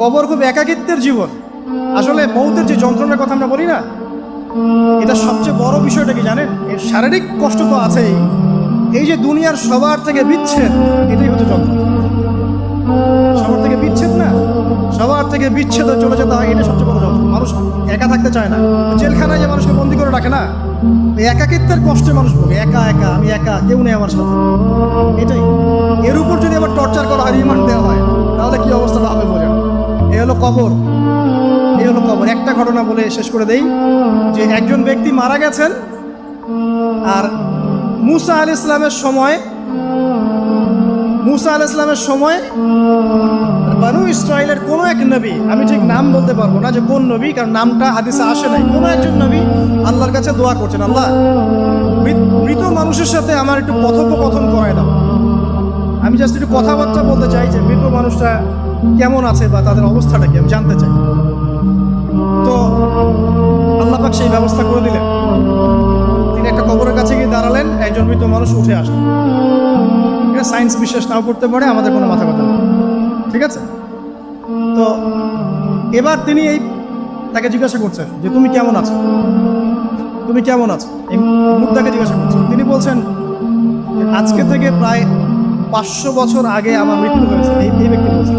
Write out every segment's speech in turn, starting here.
কবর খুব একাকিত্বের জীবন। আসলে মৌতের যে যন্ত্রণার কথা আমরা বলি না, এটা সবচেয়ে বড় বিষয়টা কি জানেন? এর শারীরিক কষ্ট তো আছেই। এই যে দুনিয়ার সবার থেকে বিচ্ছেদ, এটাই হচ্ছে যন্ত্রণা। সবার থেকে বিচ্ছেদ না, সবার থেকে বিচ্ছেদ চলে যেতে হয় এটা সবচেয়ে বড় যন্ত্রণা। মানুষ একা থাকতে চায় না। জেলখানায় যে মানুষকে বন্দি করে রাখে না একাকিত্বের কষ্টে মানুষ ভোগে। একা একা, আমি একা, কেউ নেই আমার সাথে। এটাই। এর উপর যদি আবার টর্চার করা হয়, রিমান্ড দেওয়া হয়, তাহলে কি অবস্থাটা হবে বোঝেন হলো কবর। এই হলো কবর। একটা ঘটনা বলে শেষ করে দেই, যে একজন ব্যক্তি মারা গেছেন, আর মুসা আল ইসলামের সময়, মুসা আল ইসলামের সময় বানু ইসরায়েলের কোনো এক নবী, আমি ঠিক নাম বলতে পারব না যে কোন নবী, কারণ নামটা, হাদিসে আসে নাই, কোনো একজন নবী আল্লাহর কাছে দোয়া করছেন, আল্লাহ মৃত মানুষের সাথে আমার একটু কথোপকথন করায় দাও। আমি জাস্ট একটু কথাবার্তা বলতে চাই যে মৃত মানুষটা কেমন আছে বা তাদের অবস্থাটা কি আমি জানতে চাই। তো আল্লাহ পাক সেই ব্যবস্থা করে দিলেন। তিনি একটা কবরের কাছে গিয়ে দাঁড়ালেন, একজন মৃত মানুষ উঠে আসলেন এটা সায়েন্স বিশ্বাস নাও করতে পারে, আমাদের কোনো মাথা কথা ঠিক আছে? তো এবার তিনি এই তাকে জিজ্ঞাসা করছেন যে, তুমি কেমন আছো? তুমি কেমন আছো? এই মুদ্রাকে জিজ্ঞাসা করছেন। তিনি বলছেন, আজকে থেকে প্রায় পাঁচশো বছর আগে আমার মৃত্যু হয়েছে। এই ব্যক্তি বলছেন।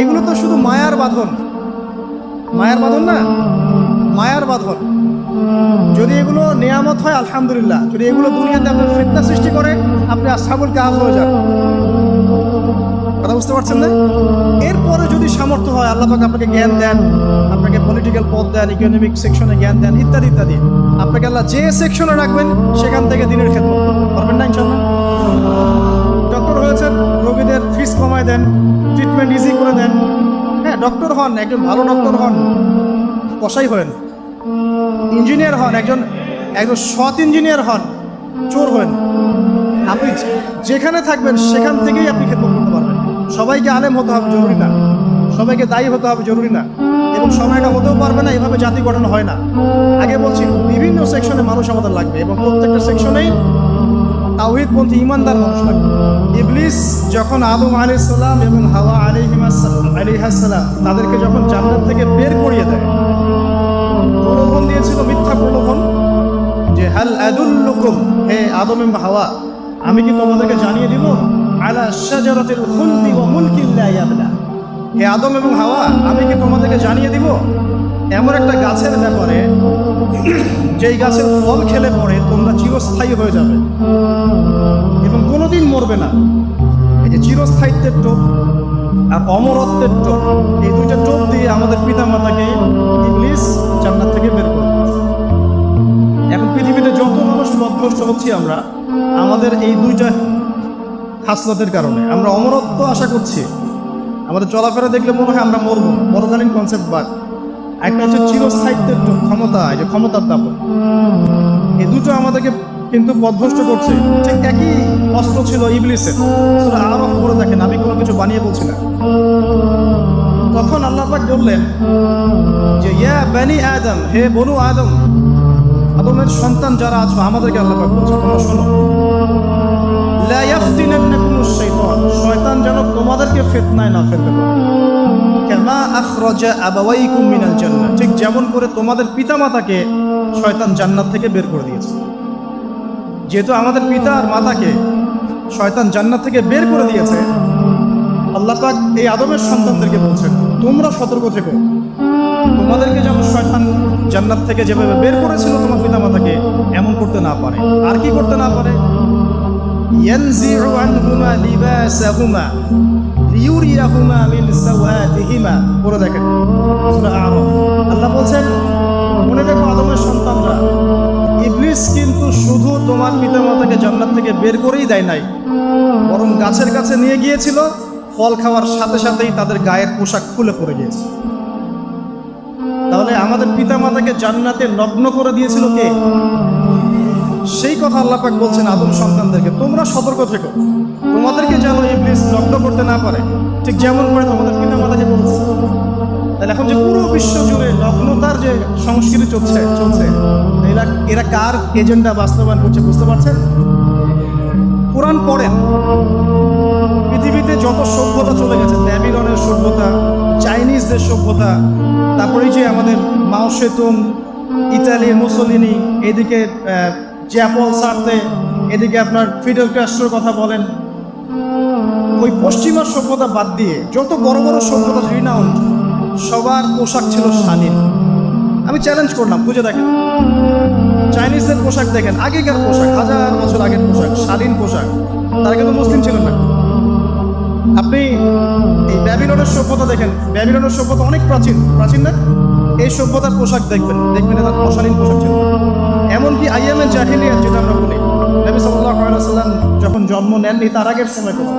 এগুলো তো শুধু মায়ার বাঁধন। মায়ার বাঁধন না? মায়ার বাঁধন। যদি এগুলো নিয়ামত হয়, আলহামদুলিল্লাহ। যদি এগুলো দুনিয়াতে আপনার ফিতনা সৃষ্টি করে, আপনি আসাবুল কাহাফ হয়ে যান। কথা বুঝতে পারছেন না? এরপরে যদি সামর্থ্য হয়, আল্লাহ পাক আপনাকে জ্ঞান দেন, আপনাকে পলিটিক্যাল পদ দেন ইকোনমিক সেকশনে জ্ঞান দেন, ইত্যাদি ইত্যাদি। আপনাকে আল্লাহ যে সেকশনে রাখবেন, সেখান থেকে দিনের করবেন পারবেন না ইনশাল্লাহ ডক্টর হন, একজন ভালো ডক্টর হন কষাই হন ইঞ্জিনিয়ার হন, একজন একজন সৎ ইঞ্জিনিয়ার হন, চোর হন আপনি যেখানে থাকবেন, সেখান থেকেই আপনি খেদমত করতে পারবেন। সবাইকে আলেম হতে হবে, জরুরি না। সবাইকে দায়ী হতে হবে, জরুরি না। এবং সবাইটা হতেও পারবে না, এভাবে জাতি গঠন হয় না। আগে বলছি, বিভিন্ন সেকশনে মানুষ আমাদের লাগবে এবং প্রত্যেকটা সেকশনেই তাওহিদপন্থী ইমানদার মানুষ লাগবে ইবলিস যখন আদম আলি সাল্লাম এবং হাওয়া আলী আলিহাসাল্লাম তাদেরকে যখন জান্নাত থেকে বের করিয়ে দেয়, প্রলোভন দিয়েছিল মিথ্যা প্রলোভন, যে হাল আদুল্লুকুম, হে আদম এম হাওয়া, আমি কি তোমাদেরকে জানিয়ে দিব? আলা শাজারাতিল খুলদি ওয়া মুলকিন লা ইয়াবলা। হে আদম এবং হাওয়া, আমি কি তোমাদেরকে জানিয়ে দিব? এমন একটা গাছের ব্যাপারে যেই গাছের ফল খেলে পরে তোমরা চিরস্থায়ী হয়ে যাবে এবং কোনোদিন মরবে না। এই যে চিরস্থায়িত্বের টোপ আর অমরত্বের টোপ, এই দুইটা টোপ দিয়ে আমাদের পিতা মাতাকে ইংলিশ জান্নাত থেকে বের করে এখন পৃথিবীতে যত মানুষ পথভ্রষ্ট হচ্ছি আমরা, আমাদের এই দুইটা খাসলতের কারণে। আমরা অমরত্ব আশা করছি। আমাদের চলাফেরা দেখলে মনে হয় আমরা মরবো। বড়কালীন কনসেপ্ট বাদ। একটা হচ্ছে চিরস্থায়িত্বের ক্ষমতা যে ক্ষমতার দাপন এই দুটো আমাদেরকে কিন্তু পথভ্রষ্ট করছে। ঠিক একই অস্ত্র ছিল ইবলিসের। সূরা আরফ করে দেখেন, আমি কোনো কিছু বানিয়ে বলছি না। তখন আল্লাহ পাক বললেন যে, ইয়া বানি আদম, হে বনু আদম, আদমের সন্তান যারা আছো, আমাদেরকে আল্লাহ পাক বলছে, তোমরা শোনো। শয়তান যেন তোমাদেরকে ফিতনায় না ফেলতে পারে। কামা আখরজা আবাওয়াই মিনাল জান্নাত ঠিক যেমন করে তোমাদের পিতামাতাকে শয়তান জান্নাত থেকে বের করে দিয়েছে। যেহেতু আমাদের পিতা আর মাতাকে শয়তান জান্নাত থেকে বের করে দিয়েছে, আল্লাহ পাক এই আদমের সন্তানদেরকে বলছেন, তোমরা সতর্ক থেকো। তোমাদেরকে যেমন শয়তান জান্নাত থেকে যেভাবে বের করেছিল তোমার পিতা মাতাকে এমন করতে না পারে। আর কি করতে না পারে? লিউরিয়াহুমা মিন সাওয়াতিহিমা পড়ে দেখেন আল্লাহ বলছেন, মনে রেখো আদমের সন্তানরা, ইবলিস কিন্তু শুধু তোমার পিতামাতাকে জান্নাত থেকে বের করেই দেয় নাই, বরং গাছের কাছে নিয়ে গিয়েছিল, ফল খাওয়ার সাথে সাথেই তাদের গায়ের পোশাক খুলে পড়ে গিয়েছে। আমাদের পিতামাতাকে জান্নাতে নগ্ন করে দিয়েছিল কে? সেই কথা আল্লাহ পাক বলছেন আদম সন্তানদেরকে, তোমরা সতর্ক থেকো। তোমাদেরকে যেন ইবলিস নগ্ন করতে না পারে। ঠিক যেমন করে তোমাদের পিতামাতাকে বলছে। তাহলে এখন যে পুরো বিশ্ব জুড়ে নগ্নতার যে সংস্কৃতি চলছে চলছে, এরা এরা কার এজেন্ডা বাস্তবায়ন করছে বুঝতে পারছেন? কোরআন পড়েন। পৃথিবীতে যত সভ্যতা চলে গেছে, ব্যাবিলনের সভ্যতা, চাইনিজদের সভ্যতা তারপরে যে আমাদের মাও সেতুং ইতালির মুসলিনি, এদিকে জ্যাপল সার্তে এদিকে আপনার ফিডেল ক্যাস্ট্রোর কথা বলেন। ওই পশ্চিমা সভ্যতা বাদ দিয়ে যত বড় বড় সভ্যতা রিনাউন্ড সবার পোশাক ছিল শালীন আমি চ্যালেঞ্জ করলাম বুঝে দেখেন। চাইনিজদের পোশাক দেখেন, আগেকার পোশাক, হাজার বছর আগের পোশাক, শালীন পোশাক। তারা কিন্তু মুসলিম ছিলেন না। আপনি এই ব্যাবিলনের সভ্যতা দেখেন, ব্যাবিলনের সভ্যতা অনেক প্রাচীন প্রাচীন না? এই সভ্যতার পোশাক দেখবেন দেখবেন এটা অশালীন পোশাক ছিল। এমনকি আইএমএ জাহিলিয়া যেটা আমরা বলি, নবী সাল্লাহ সাল্লাম যখন জন্ম নেননি, তার আগের সময় কথা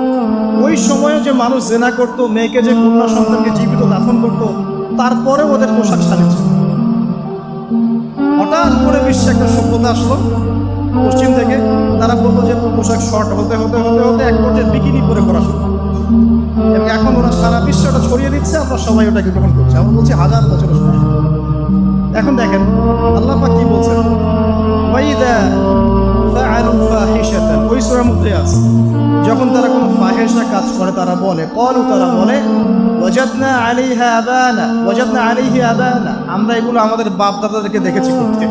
ওই সময়ে যে মানুষ জেনা করতো, মেয়েকে যে কন্যা সন্তানকে জীবিত দাফন করতো, তারপরেও ওদের পোশাক ছিল। হঠাৎ করে বিশ্বে একটা সভ্যতা আসলো, পশ্চিম থেকে। তারা বলল যে, পোশাক শর্ট হতে হতে হতে হতে এক পর্যায়ে বিকিনি পরে করা শুরু। এবং এখন ওরা সারা বিশ্বটা ছড়িয়ে দিচ্ছে, আমরা সবাই ওটাকে গ্রহণ করছি। আমরা বলছি হাজার সমস্যা এখন দেখেন, আল্লাহ পাক কি বলছেন? আছে, যখন তারা কোনো ফাহেসা কাজ করে, তারা বলে কলু তারা বলে, ওয়াজাদনা আলাইহা আবানা, ওয়াজাদনা আলাইহি আবানা। আমরা এগুলো আমাদের বাপ দাদাদেরকে দেখেছি করতে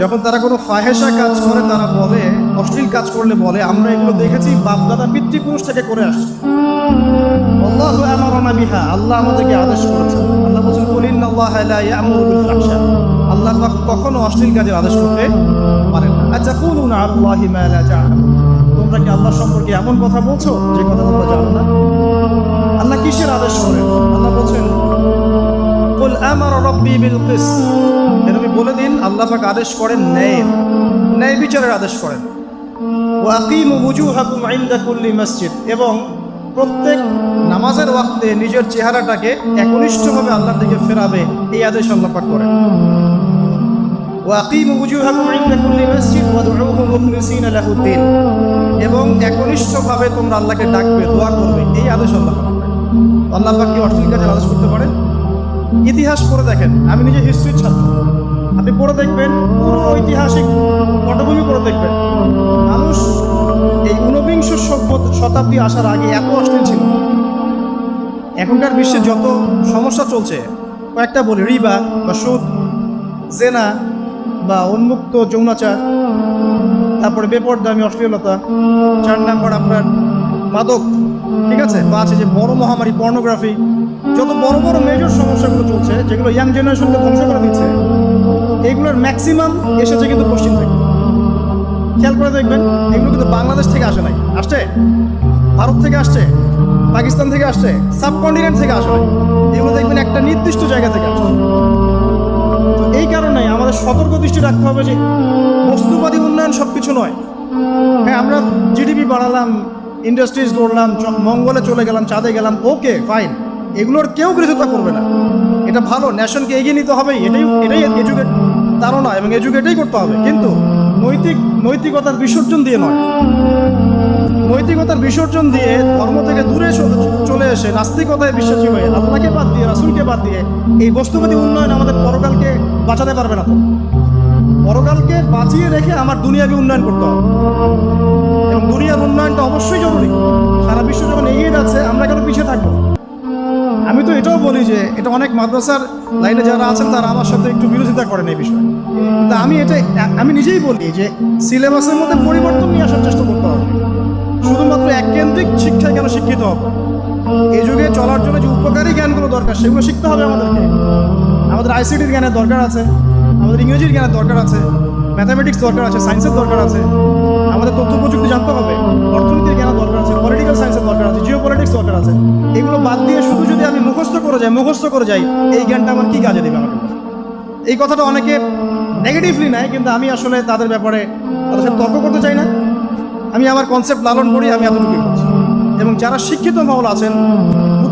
যখন তারা কোনো ফাহেসা কাজ করে, তারা বলে, অশ্লীল কাজ করলে বলে, আমরা এগুলো দেখেছি বাপ দাদা পিতৃপুরুষ থেকে করে আসছে। আল্লাহু আমারানা বিহা, আল্লাহ আমাদেরকে আদেশ করেছেন। আল্লাহ বলছেন, কুল ইন্নাল্লাহা লা ইয়া'মুরু বিল আল্লাহ কখনো অশ্লীল কাজের আদেশ করতে পারেন আচ্ছা কুলুনা আল্লাহি তোমরা কি আল্লাহ সম্পর্কে এমন কথা বলছো? যে কথা তোমরা জানো না? আল্লাহ কিসের আদেশ করেন? আল্লাহ বলছেন কিসত। এরকম বলে দিন, আল্লাহ পাক আদেশ করেন ন্যায় ন্যায় বিচারের আদেশ করেন। ওয়াকিম ওয়ুজুহাকুম ইনদা কুল্লি মসজিদ। এবং প্রত্যেক নামাজের ওয়াক্তে নিজের চেহারাটাকে একনিষ্ঠভাবে আল্লাহর দিকে ফেরাবে, এই আদেশ আল্লাহ পাক করেন। ওয়াকিমু ওয়ুজুহাকুম ইনদা কুল্লি মসজিদ ওয়াদউহু মুখলিসিনা লাহু দ্বীন। এবং একনিষ্ঠভাবে তোমরা আল্লাহকে ডাকবে, দোয়া করবে, এই আদেশ আল্লাহ পাক আল্লাহ পাক কি কাজের আদেশ করতে পারেন? ইতিহাস পড়ে দেখেন, আমি নিজে হিস্ট্রির ছাত্র। আপনি পড়ে দেখবেন, পুরো ঐতিহাসিক পটভূমি পড়ে দেখবেন। মানুষ এই ঊনবিংশ শতাব্দী আসার আগে এত অশ্লীল ছিল। এখনকার বিশ্বে যত সমস্যা চলছে, কয়েকটা বলি, রিবা বা সুদ, জেনা বা উন্মুক্ত যৌনাচার, তারপরে বেপরদামি, অশ্লীলতা, চার নাম্বার আপনার মাদক ঠিক আছে? বা আছে যে বড় মহামারী পর্নোগ্রাফি যত বড় বড় মেজর সমস্যাগুলো চলছে, যেগুলো ইয়াং জেনারেশনকে ধ্বংস করে দিচ্ছে, এগুলোর ম্যাক্সিমাম এসেছে কিন্তু পশ্চিম থেকে। খেয়াল করে দেখবেন, এগুলো কিন্তু বাংলাদেশ থেকে আসে নাই। আসছে? ভারত থেকে আসছে, পাকিস্তান থেকে আসছে সাবকন্টিনেন্ট থেকে আসে নাই। এগুলো দেখবেন একটা নির্দিষ্ট জায়গা থেকে আসছে। তো এই কারণে আমাদের সতর্ক দৃষ্টি রাখতে হবে যে বস্তুবাদী উন্নয়ন সব কিছু নয়। হ্যাঁ আমরা জিডিপি বাড়ালাম ইন্ডাস্ট্রিজ চ- মঙ্গলে চলে গেলাম, চাঁদে গেলাম, ওকে ফাইন এগুলোর কেউ বিরোধিতা করবে না। এটা ভালো ন্যাশনকে এগিয়ে নিতে হবে এটাই এটাই এডুকেট তারও নয়, এবং এডুকেট এটাই করতে হবে। কিন্তু নৈতিক, নৈতিকতার বিসর্জন দিয়ে নয়। নৈতিকতার বিসর্জন দিয়ে ধর্ম থেকে দূরে চলে এসে নাস্তিকতায় বিশ্বাসী হয়ে আল্লাহকে বাদ দিয়ে, রাসুলকে বাদ দিয়ে এই বস্তুবাদী উন্নয়ন আমাদের পরকালকে বাঁচাতে পারবে না তো। পরকালকে বাঁচিয়ে রেখে আমার দুনিয়াকে উন্নয়ন করতে হবে। এবং দুনিয়ার উন্নয়নটা অবশ্যই জরুরি। সারা বিশ্ব যখন এগিয়ে যাচ্ছে, আমরা কেন পিছিয়ে থাকব? আমি তো এটাও বলি যে, এটা অনেক মাদ্রাসার লাইনে যারা আছেন, তারা আমার সাথে একটু বিরোধিতা করেন এই বিষয়ে। কিন্তু আমি এটা, আমি নিজেই বলি যে, সিলেবাসের মধ্যে পরিবর্তন নিয়ে আসার চেষ্টা করতে হবে। শুধুমাত্র এককেন্দ্রিক শিক্ষায় কেন শিক্ষিত হবে? এই যুগে চলার জন্য যে উপকারী জ্ঞানগুলো দরকার, সেগুলো শিখতে হবে আমাদেরকে। আমাদের আইসিটির জ্ঞানের দরকার আছে। আমাদের ইংরেজির জ্ঞানের দরকার আছে ম্যাথামেটিক্স দরকার আছে সায়েন্সের দরকার আছে, আমাদের তথ্য প্রযুক্তি জানতে হবে, অর্থনীতির জ্ঞানের দরকার আছে পলিটিক্যাল সায়েন্সের দরকার আছে জিও পলিটিক্স দরকার আছে, এগুলো বাদ দিয়ে শুধু যদি আমি মুখস্থ করে যাই, মুখস্থ করে যাই, এই জ্ঞানটা আমার কী কাজে দেবে আমাকে? এই কথাটা অনেকে নেগেটিভলি নেয়, কিন্তু আমি আসলে তাদের ব্যাপারে তাদের সাথে তর্ক করতে চাই না। আমি আমার কনসেপ্ট লালন করি, আমি এতটুকুই করছি এবং যারা শিক্ষিত মহল আছেন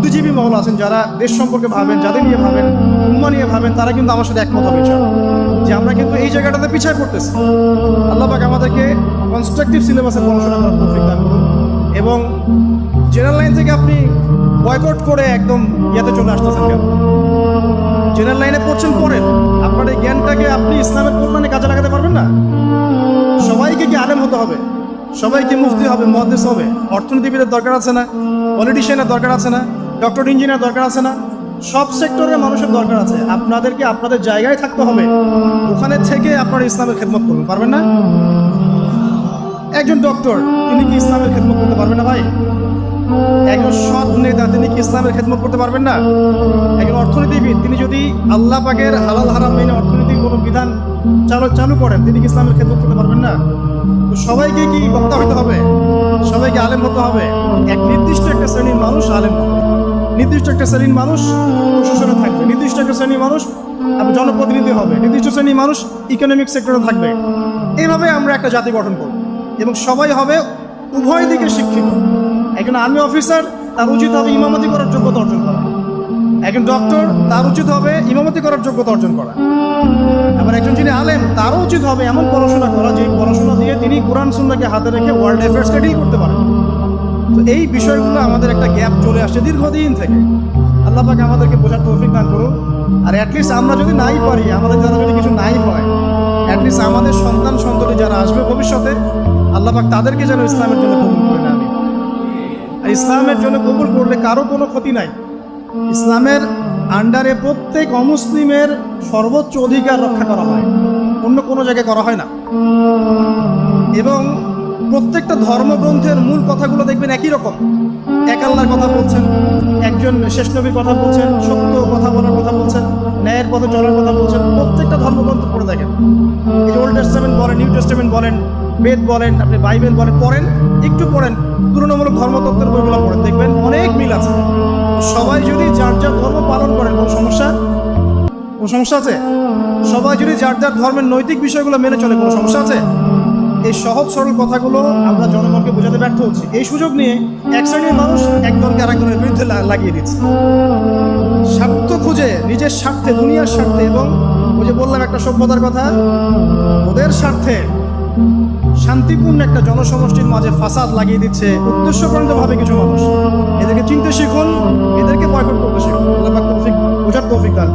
বুদ্ধিজীবী মহল আছেন যারা দেশ সম্পর্কে ভাবেন যাদের নিয়ে ভাবেন, উম্মা নিয়ে ভাবেন, তারা কিন্তু আমার সাথে একমত হবে। যে আমরা কিন্তু এই জায়গাটাতে পিছিয়ে পড়তেছি। আল্লাহ পাক আমাদেরকে কনস্ট্রাকটিভ সিলেবাসে পড়াশোনা করার তৌফিক দান করুন। এবং জেনারেল লাইন থেকে আপনি বয়কট করে একদম ইয়েতে চলে আসতেছেন কেন? জেনারেল লাইনে পড়ছেন পড়েন আপনার এই জ্ঞানটাকে আপনি ইসলামের কল্যাণে কাজে লাগাতে পারবেন না? সবাইকে কি আলেম হতে হবে? সবাইকে মুফতি হবে মহাদেশ হবে? অর্থনীতিবিদের দরকার আছে না? পলিটিশিয়ানের দরকার আছে না? ডক্টর, ইঞ্জিনিয়ার দরকার আছে না? সব সেক্টরের মানুষের দরকার আছে। আপনাদেরকে আপনাদের জায়গায় থাকতে হবে। ওখানে থেকে আপনারা ইসলামের খেদমত করবেন, পারবেন না? একজন ডক্টর, তিনি কি ইসলামের খেদমত করতে পারবেন না ভাই? একজন সৎ নেতা, তিনি কি ইসলামের খেদমত করতে পারবেন না? একজন অর্থনীতিবিদ, তিনি যদি আল্লাহ পাকের হালাল হারাম মেনে অর্থনীতির কোনো বিধান চালু চালু করেন, তিনি কি ইসলামের খেদমত করতে পারবেন না? তো সবাইকে কি বক্তা হতে হবে? সবাইকে আলেম হতে হবে? এক নির্দিষ্ট একটা শ্রেণির মানুষ আলেম হবে। নির্দিষ্ট একটা শ্রেণির মানুষ প্রশাসনে থাকবে। নির্দিষ্ট একটা শ্রেণির মানুষ জনপ্রতিনিধি হবে। নির্দিষ্ট শ্রেণির মানুষ ইকোনমিক সেক্টরে থাকবে। এইভাবে আমরা একটা জাতি গঠন করব। এবং সবাই হবে উভয় দিকে শিক্ষিত। একজন আর্মি অফিসার তার উচিত হবে ইমামতি করার যোগ্যতা অর্জন করা। একজন ডক্টর তার উচিত হবে ইমামতি করার যোগ্যতা অর্জন করা। আবার একজন যিনি আলেম, তারও উচিত হবে এমন পড়াশোনা করা যে পড়াশোনা দিয়ে তিনি কোরআন সুন্নাকে হাতে রেখে ওয়ার্ল্ড অ্যাফেয়ার্সকে করতে পারেন। এই বিষয়গুলো আমাদের একটা গ্যাপ চলে আসছে দীর্ঘদিন থেকে। আল্লাহ পাকে আমাদেরকে বোঝার তৌফিক দান করুন। আর অ্যাটলিস্ট আমরা যদি নাই পারি, আমাদের যারা যদি কিছু নাই হয় অ্যাটলিস্ট আমাদের সন্তান সন্ততি যারা আসবে ভবিষ্যতে, আল্লাহ পাক তাদেরকে যেন ইসলামের জন্য কবুল করে না আমি আর ইসলামের জন্য কবুল করলে কারও কোনো ক্ষতি নাই। ইসলামের আন্ডারে প্রত্যেক অমুসলিমের সর্বোচ্চ অধিকার রক্ষা করা হয়। অন্য কোনো জায়গায় করা হয় না। এবং প্রত্যেকটা ধর্মগ্রন্থের মূল কথাগুলো দেখবেন একই রকম। এক আল্লাহর কথা বলছেন, একজন শেষ নবীর কথা বলছেন, সত্য কথা বলার কথা বলছেন, ন্যায়ের পথে চলার কথা বলছেন, প্রত্যেকটা ধর্মগ্রন্থ পড়ে দেখেন। ওল্ড টেস্টামেন্ট বলেন নিউ টেস্টামেন্ট বলেন, বেদ বলেন, আপনি বাইবেল বলেন, পড়েন, একটু পড়েন তুলনামূলক ধর্মতত্ত্বের বইগুলো পড়েন দেখবেন, অনেক মিল আছে। সবাই যদি যার যার ধর্ম পালন করেন, কোনো সমস্যা? কোনো সমস্যা আছে? সবাই যদি যার যার ধর্মের নৈতিক বিষয়গুলো মেনে চলে, কোনো সমস্যা আছে? এই সহজ সরল কথাগুলো আমরা জনগণকে বোঝাতে ব্যর্থ হচ্ছি। এই সুযোগ নিয়ে এক শ্রেণির মানুষ একদলকে আরেকজনের বিরুদ্ধে লাগিয়ে দিচ্ছে। স্বার্থ খুঁজে, নিজের স্বার্থে, দুনিয়ার স্বার্থে এবং ওই যে বললাম একটা সভ্যতার কথা, ওদের স্বার্থে শান্তিপূর্ণ একটা জনসমষ্টির মাঝে ফাসাদ লাগিয়ে দিচ্ছে উদ্দেশ্যপ্রণীতভাবে কিছু মানুষ। এদেরকে চিনতে শিখুন, এদেরকে বয়কট করতে শিখুন। বোঝার তৌফিক দান।